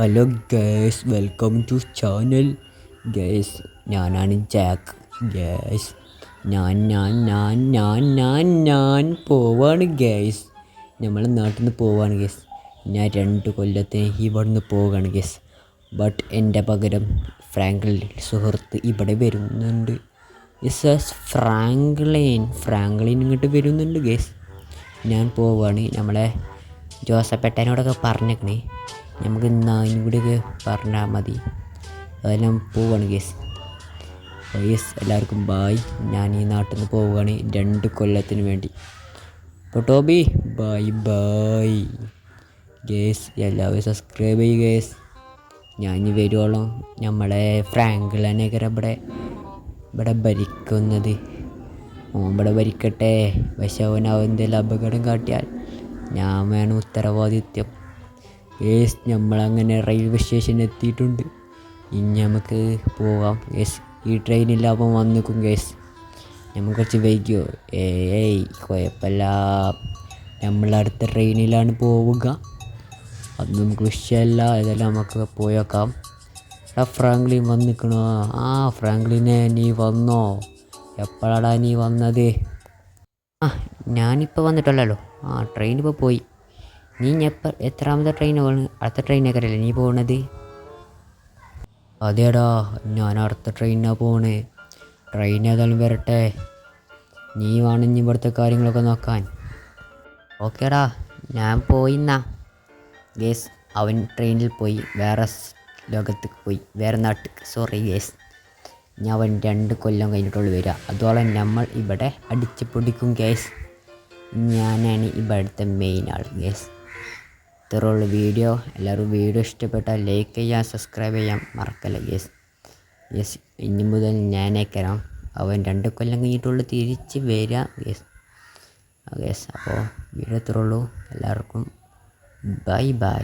Hello guys welcome to channel guys ഞാനാണ് Jack guys ഞാൻ ഞാൻ ഞാൻ ഞാൻ ഞാൻ ഞാൻ പോവാണ് ഗേസ് നമ്മളെ നാട്ടിൽ നിന്ന് പോവാണ് ഗേസ് ഞാൻ രണ്ട് കൊല്ലത്തിന് നിന്ന് പോവുകയാണ് ഗേസ് ബട്ട് എന്റെ പകരം ഫ്രാങ്ക്ലിൻ സുഹൃത്ത് ഇവിടെ വരുന്നുണ്ട്. യെസ് ഫ്രാങ്ക്ലിൻ ഫ്രാങ്ക്ലിൻ ഇങ്ങോട്ട് വരുന്നുണ്ട് ഗേസ് ഞാൻ പോവാണ്. നമ്മളെ ജോസഫേട്ടനോടൊക്കെ പറഞ്ഞേക്കണേ. നമുക്ക് നായും കൂടിയൊക്കെ പറഞ്ഞാൽ മതി. അതെല്ലാം പോവാണ് ഗേസ്. യെസ് എല്ലാവർക്കും ബായ് ഞാൻ ഈ നാട്ടിൽ നിന്ന് പോവുകയാണ് രണ്ട് കൊല്ലത്തിന് വേണ്ടി. അപ്പോൾ ടോബി ബായ് ബായ് ഗേസ് എല്ലാവരും സബ്സ്ക്രൈബ് ചെയ്യുക ഗേസ്. ഞാൻ ഇനി വരുവോളം നമ്മളെ ഫ്രാങ്കിളനൊക്കെ ഇവിടെ ഇവിടെ ഭരിക്കുന്നത്. ഓൻ ഇവിടെ ഭരിക്കട്ടെ. പക്ഷെ അവൻ എന്തെങ്കിലും അപകടം കാട്ടിയാൽ ഞാൻ വേണം ഉത്തരവാദിത്യം ഏസ് നമ്മളങ്ങനെ റെയിൽവേ സ്റ്റേഷനിൽ എത്തിയിട്ടുണ്ട്. ഇനി നമുക്ക് പോകാം. ഗേസ് ഈ ട്രെയിനില്ലാപ്പം വന്നിക്കും. ഗേസ് നമുക്ക് കുറച്ച് വൈകിയോ ഏയ് കുഴപ്പമില്ല നമ്മൾ അടുത്ത ട്രെയിനിലാണ് പോവുക. അത് നമുക്ക് വിഷയമല്ല ഇതെല്ലാം നമുക്ക് പോയേക്കാം. എടാ ഫ്രാങ്ക്ലിൻ വന്നിക്കണോ? ആ ഫ്രാങ്ക്ലിനെ നീ വന്നോ? എപ്പോഴാടാ നീ വന്നത്? ആ ഞാനിപ്പോൾ വന്നിട്ടല്ലോ ആ ട്രെയിൻ ഇപ്പോൾ പോയി. നീ എപ്പോൾ എത്രാമത്തെ ട്രെയിൻ പോകണം അടുത്ത ട്രെയിനേക്കരല്ലേ നീ പോണത്? അതേടാ ഞാൻ അടുത്ത ട്രെയിനാണ് പോണേ. ട്രെയിൻ ഏതായാലും വരട്ടെ. നീ വേണമെങ്കിൽ ഇവിടുത്തെ കാര്യങ്ങളൊക്കെ നോക്കാൻ. ഓക്കേടാ ഞാൻ പോയിന്നാ ഗേസ് അവൻ ട്രെയിനിൽ പോയി. വേറെ ലോകത്തേക്ക് പോയി. വേറെ നാട്ടിൽ സോറി ഗേസ് ഞാൻ അവൻ രണ്ട് കൊല്ലം കഴിഞ്ഞിട്ടുള്ളൂ വരിക അതുപോലെ നമ്മൾ ഇവിടെ അടിച്ചു പൊടിക്കും ഗേസ് ഞാനാണ് ഇവിടുത്തെ മെയിൻ ആൾ ഗേസ് ഇത്രയുള്ള വീഡിയോ. എല്ലാവരും വീഡിയോ ഇഷ്ടപ്പെട്ടാൽ ലൈക്ക് ചെയ്യാം സബ്സ്ക്രൈബ് ചെയ്യാം മറക്കല്ല യെസ് യെസ് ഇനി മുതൽ ഞാനേക്കരാം അവൻ രണ്ട് കൊല്ലം കഴിഞ്ഞിട്ടുള്ളൂ തിരിച്ച് വരിക യെസ് യെസ് അപ്പോൾ വീഡിയോ ഇത്രയുള്ളൂ. എല്ലാവർക്കും ബൈ ബൈ